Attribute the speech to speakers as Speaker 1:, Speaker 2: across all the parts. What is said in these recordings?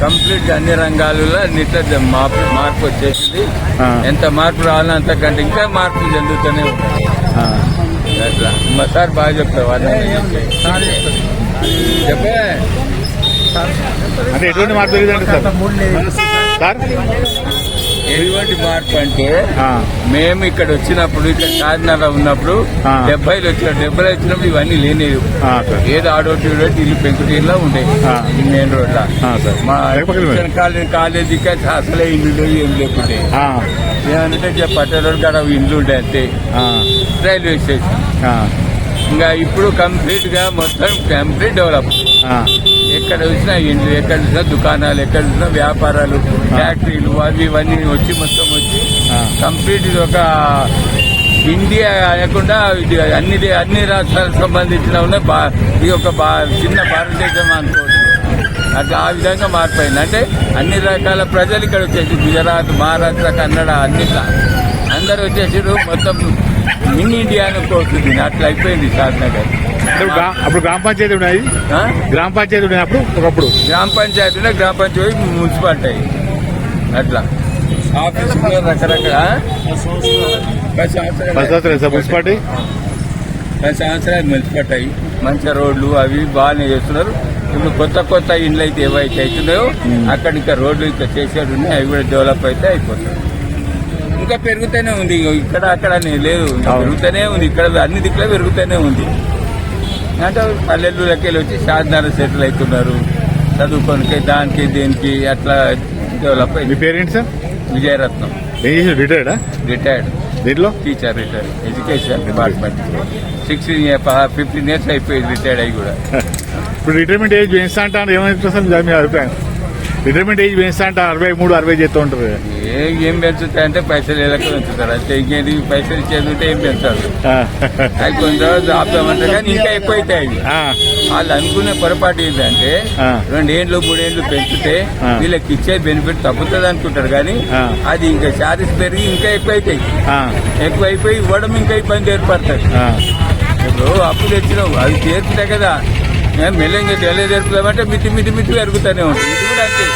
Speaker 1: కంప్లీట్గా అన్ని రంగాలలో అన్నిట్లో మార్పు మార్పు వచ్చేసింది. ఎంత మార్పు రావాలో అంతకంటే ఇంకా మార్పులు చెందుతూనే ఉంటాయి. అట్లా. మా సార్ బాగా చెప్తావు చెప్పే.
Speaker 2: అంటే ఎటువంటి మార్పు సార్?
Speaker 1: ఎటువంటి మార్పు అంటే. మేము ఇక్కడ వచ్చినప్పుడు ఇక్కడ చార్మినార్ ఉన్నప్పుడు. డెబ్బైలు వచ్చిన డెబ్బై వచ్చినప్పుడు ఇవన్నీ లేనివి. ఏదో ఆడోటి ఈడోటి ఇల్లు పెంకుటీల్లో ఉండే. మెయిన్ రోడ్ లా మా కాలేజీ కాలేజీకి అసలే ఇల్లు లేవు ఏం లేకుంటే
Speaker 2: ఆ,
Speaker 1: ఏమంటే పట్ట రోడ్ కాడ ఇల్లు ఉండే అంతే. Railway station. ఇంకా ఇప్పుడు కంప్లీట్గా మొత్తం కంప్లీట్ డెవలప్ ఎక్కడ చూసినా ఇండ్లు ఎక్కడ చూసినా దుకాణాలు ఎక్కడ చూసినా వ్యాపారాలు ఫ్యాక్టరీలు అవి ఇవన్నీ వచ్చి మొత్తం వచ్చి. కంప్లీట్ ఇది ఒక ఇండియా కాకుండా ఇది అన్ని అన్ని రాష్ట్రాలకు సంబంధించిన ఉన్న బా- ఇది ఒక బా చిన్న భారతదేశం అనుకోవచ్చు. అట్లా ఆ విధంగా మారిపోయింది. అంటే అన్ని రకాల ప్రజలు ఇక్కడ వచ్చేసి గుజరాత్ మహారాష్ట్ర కన్నడ అన్నిట్లా అందరు వచ్చేసారు మొత్తం మినీ ఇండియా అనుకోవచ్చు అట్లా అయిపోయింది షాద్నగర్
Speaker 2: అప్పుడు గ్రా- అప్పుడు గ్రామ పంచాయతీ ఉన్నాయి? గ్రామ పంచాయతీ ఉన్నాయి అప్పుడు ఒకప్పుడు.
Speaker 1: గ్రామ పంచాయతీలో గ్రామ పంచాయతీ మున్సిపాలిటీ అట్లా. ఆఫీస్ రకరకాల
Speaker 2: మున్సిపాలిటీ?
Speaker 1: పది సంవత్సరాలు మున్సిపాలిటీ. మంచి రోడ్లు అవి బాగానే చేస్తున్నారు. ఇప్పుడు కొత్త కొత్త ఇండ్లు అయితే ఏవైతే అవుతున్నాయో అక్కడ ఇంకా రోడ్లు ఇంకా చేసేది ఉన్నాయి అవి కూడా డెవలప్ అయితే అయిపోతాయి. ఇంకా పెరుగుతూనే ఉంది. ఇక్కడ అక్కడ లేదు. పెరుగుతూనే ఉంది. ఇక్కడ అన్ని దిక్కులో పెరుగుతూనే ఉంది. అంటే పల్లెటూరులకి వెళ్ళి వచ్చి సాధనాలు సెటిల్ అవుతున్నారు. చదువుకోనికి దానికి దీనికి అట్లా డెవలప్
Speaker 2: మీ
Speaker 1: అయింది.
Speaker 2: పేరేంటి సార్?
Speaker 1: విజయరత్నం.
Speaker 2: రిటైర్డా?
Speaker 1: రిటైర్డ్.
Speaker 2: దీంట్లో?
Speaker 1: Teacher retired education department. Sixteen fifteen years అయిపోయింది రిటైర్డ్ అయ్యి కూడా.
Speaker 2: ఇప్పుడు రిటైర్మెంట్ ఏజ్ పెంచుతా ఏమైతే సార్ మీ అభిప్రాయం? రిటైర్మెంట్ ఏజ్ పెంచుతా అంటారు అరవై మూడు అరవై చేస్తూ ఉంటారు
Speaker 1: ఏ ఏం పెంచుతాయంటే పైసలు ఎలా పెంచుతారు? అంతే ఇంకేంటి పైసలు ఇచ్చేది ఉంటే ఏం పెంచారు
Speaker 2: ఆ,
Speaker 1: అవి కొన్ని రోజులు ఆపుతామంటారు కానీ ఇంకా ఎక్కువ అవుతాయి వాళ్ళు అనుకునే పొరపాటు ఏంటంటే
Speaker 2: ఆ.
Speaker 1: రెండేండ్లు మూడేండ్లు పెంచితే. వీళ్ళకి ఇచ్చే బెనిఫిట్ తగ్గుతుంది అనుకుంటారు కానీ. అది ఇంకా చార్జెస్ పెరిగి ఇంకా ఎక్కువ అవుతాయి. ఎక్కువ అయిపోయి ఇవ్వడం ఇంకా ఇబ్బంది ఏర్పడుతుంది
Speaker 2: ఆ,
Speaker 1: ఇప్పుడు అప్పు తెచ్చినావు అవి తీర్చుతా కదా. మేము మెల్లగా డెలే తెరుపుదామంటే మితి మితి మిట్టి పెరుగుతూనే ఉంటుంది. ఇది కూడా అంతే.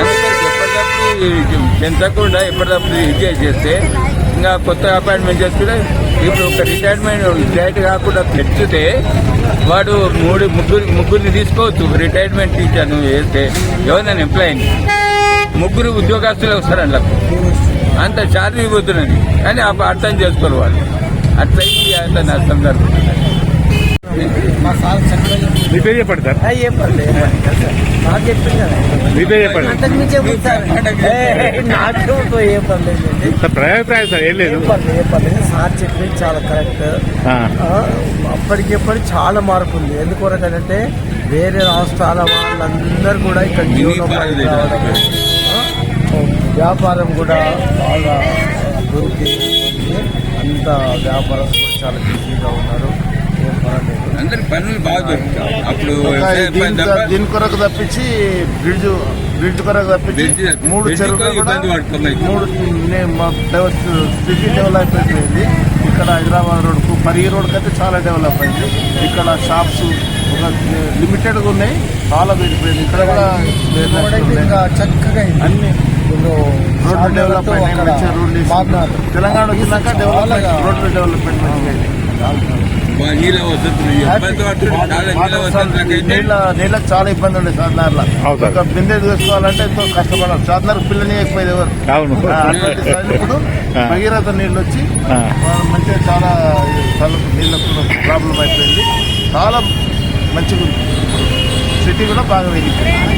Speaker 1: ఎప్పటికప్పుడు పెంచకుండా ఎప్పటికప్పుడు ఇది చేస్తే ఇంకా కొత్త అపాయింట్మెంట్ చేసుకుంటే ఇప్పుడు ఒక రిటైర్మెంట్ రిటైర్డ్ కాకుండా పెంచితే వాడు మూడు ముగ్గురు ముగ్గురిని తీసుకోవచ్చు. రిటైర్మెంట్ టీచర్ నువ్వు వేస్తే ఎవరైనా ఎంప్లాయీని ముగ్గురు ఉద్యోగస్తులు వస్తారు అందులో. అంత చార్జ్ ఇవ్వద్దునని కానీ అర్థం చేసుకోరు వాళ్ళు. అట్లా అంత నష్టం జరుగుతుంది
Speaker 3: మా సార్ చక్కగా
Speaker 2: మీ పేరు చెప్పండి సార్
Speaker 3: ఆ, ఏం పర్లేదు. నాకు చెప్పింది కదా
Speaker 2: మీ పేరు చెప్పండి
Speaker 3: అంతకు మించి నాకే ఏం పర్లేదు.
Speaker 2: సార్ ప్రయాభిప్రాయం సార్ ఏం లేదు
Speaker 3: ఏం పర్లేదు ఏం పర్లేదు సార్ చెప్పింది చాలా కరెక్ట్ అప్పటికిప్పటి చాలా మార్పు ఉంది ఎందుకొరకంటే వేరే రాష్ట్రాల వాళ్ళందరూ కూడా ఇక్కడ జీవనోపాధి వ్యాపారం కూడా బాగా అభివృద్ధి. అంత వ్యాపారస్తులు చాలా బిజీగా ఉన్నారు పర్వాలేదు
Speaker 1: అందరి పనులు బాగా దొరుకుతాయి అప్పుడు
Speaker 4: దీని కొరకు తప్పించి బ్రిడ్జ్ బ్రిడ్జ్ కొరకు తప్పించి మూడు
Speaker 1: ఇబ్బంది పడుతున్నాయి.
Speaker 4: మూడు సిటీ డెవలప్ అయిపోయింది. ఇక్కడ హైదరాబాద్ రోడ్కు పరిగి రోడ్ అయితే చాలా డెవలప్ అయింది. ఇక్కడ షాప్స్ ఒక లిమిటెడ్గా ఉన్నాయి. చాలా పెరిగిపోయింది. ఇక్కడ కూడా
Speaker 3: చక్కగా.
Speaker 4: అన్ని రోడ్లు డెవలప్ రోడ్లు. తెలంగాణ వచ్చినాక డెవలప్మెంట్
Speaker 3: చాలా-
Speaker 4: రోడ్లు డెవలప్మెంట్ మంచిగా
Speaker 1: నీళ్ళ చాలా
Speaker 4: నీళ్ళకి చాలా ఇబ్బంది ఉండే సాధనార్లో
Speaker 2: సార్.
Speaker 4: ఒక బిందె తీసుకోవాలంటే ఎంతో కష్టపడాలి సాధనార్ పిల్లని ఎక్కువైంది ఎవరు ఇప్పుడు భగీరథ నీళ్ళు వచ్చి మంచిగా చాలా తలకు నీళ్ళకు ప్రాబ్లం అయిపోయింది చాలా మంచిగా ఉంది సిటీ కూడా బాగా పెరిగిపోయింది